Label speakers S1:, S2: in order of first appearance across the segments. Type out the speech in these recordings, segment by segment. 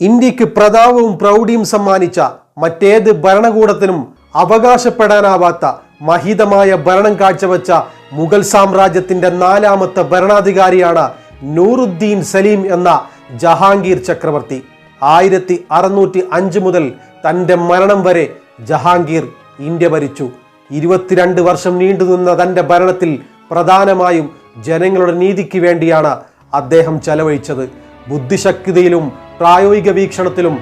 S1: ഇന്ത്യയ്ക്ക് പ്രതാപവും പ്രൗഢിയും സമ്മാനിച്ച മറ്റേത് ഭരണകൂടത്തിനും അവകാശപ്പെടാനാവാത്ത മഹിതമായ ഭരണം കാഴ്ചവെച്ച മുഗൾ സാമ്രാജ്യത്തിന്റെ നാലാമത്തെ ഭരണാധികാരിയാണ് നൂറുദ്ദീൻ സലീം എന്ന ജഹാംഗീർ ചക്രവർത്തി. ആയിരത്തി അറുന്നൂറ്റി അഞ്ച് മുതൽ തന്റെ മരണം വരെ ജഹാംഗീർ ഇന്ത്യ ഭരിച്ചു. ഇരുപത്തിരണ്ട് വർഷം നീണ്ടുനിന്ന തന്റെ ഭരണത്തിൽ പ്രധാനമായും ജനങ്ങളുടെ നീതിക്ക് വേണ്ടിയാണ് അദ്ദേഹം ചെലവഴിച്ചത്. ബുദ്ധിശക്തിയിലും പ്രായോഗിക വീക്ഷണത്തിലും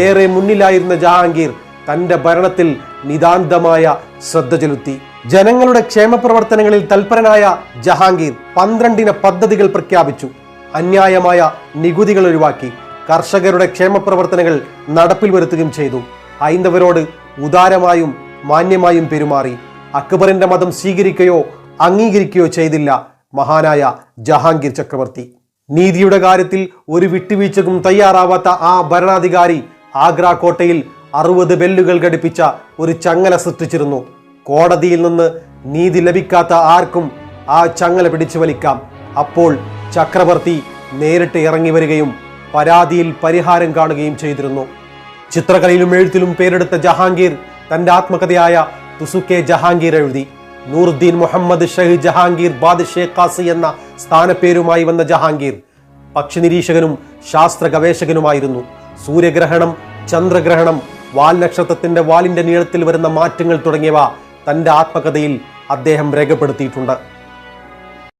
S1: ഏറെ മുന്നിലായിരുന്ന ജഹാംഗീർ തന്റെ ഭരണത്തിൽ നിതാന്തമായ ശ്രദ്ധ ചെലുത്തി. ജനങ്ങളുടെ ക്ഷേമ പ്രവർത്തനങ്ങളിൽ തൽപരനായ ജഹാംഗീർ പന്ത്രണ്ടിന പദ്ധതികൾ പ്രഖ്യാപിച്ചു. അന്യായമായ നികുതികൾ ഒഴിവാക്കി. കർഷകരുടെ ക്ഷേമ പ്രവർത്തനങ്ങൾ നടപ്പിൽ വരുത്തുകയും ചെയ്തു. ഹൈന്ദവരോട് ഉദാരമായും മാന്യമായും പെരുമാറി. അക്ബറിന്റെ മതം സ്വീകരിക്കുകയോ അംഗീകരിക്കുകയോ ചെയ്തില്ല മഹാനായ ജഹാംഗീർ ചക്രവർത്തി. നീതിയുടെ കാര്യത്തിൽ ഒരു വിട്ടുവീഴ്ചക്കും തയ്യാറാവാത്ത ആ ഭരണാധികാരി ആഗ്ര കോട്ടയിൽ അറുപത് ബെല്ലുകൾ ഘടിപ്പിച്ച ഒരു ചങ്ങല സൃഷ്ടിച്ചിരുന്നു. കോടതിയിൽ നിന്ന് നീതി ലഭിക്കാത്ത ആർക്കും ആ ചങ്ങല പിടിച്ചു വലിക്കാം. അപ്പോൾ ചക്രവർത്തി നേരിട്ട് ഇറങ്ങി വരികയും പരാതിയിൽ പരിഹാരം കാണുകയും ചെയ്തിരുന്നു. ചിത്രകലയിലും എഴുത്തിലും പേരെടുത്ത ജഹാംഗീർ തന്റെ ആത്മകഥയായ തുസുക്കെ ജഹാംഗീർ എഴുതി. നൂറുദ്ദീൻ മുഹമ്മദ് ഷഹ് ജഹാംഗീർ ബാദ് ഷേഖ് ഖാസി എന്ന സ്ഥാനപ്പേരുമായി വന്ന ജഹാംഗീർ പക്ഷി നിരീക്ഷകനും ശാസ്ത്ര ഗവേഷകനുമായിരുന്നു സൂര്യഗ്രഹണം ചന്ദ്രഗ്രഹണം വാൽ നക്ഷത്രത്തിന്റെ വാലിന്റെ നീളത്തിൽ വരുന്ന മാറ്റങ്ങൾ തുടങ്ങിയവ തന്റെ ആത്മകഥയിൽ അദ്ദേഹം രേഖപ്പെടുത്തിയിട്ടുണ്ട്.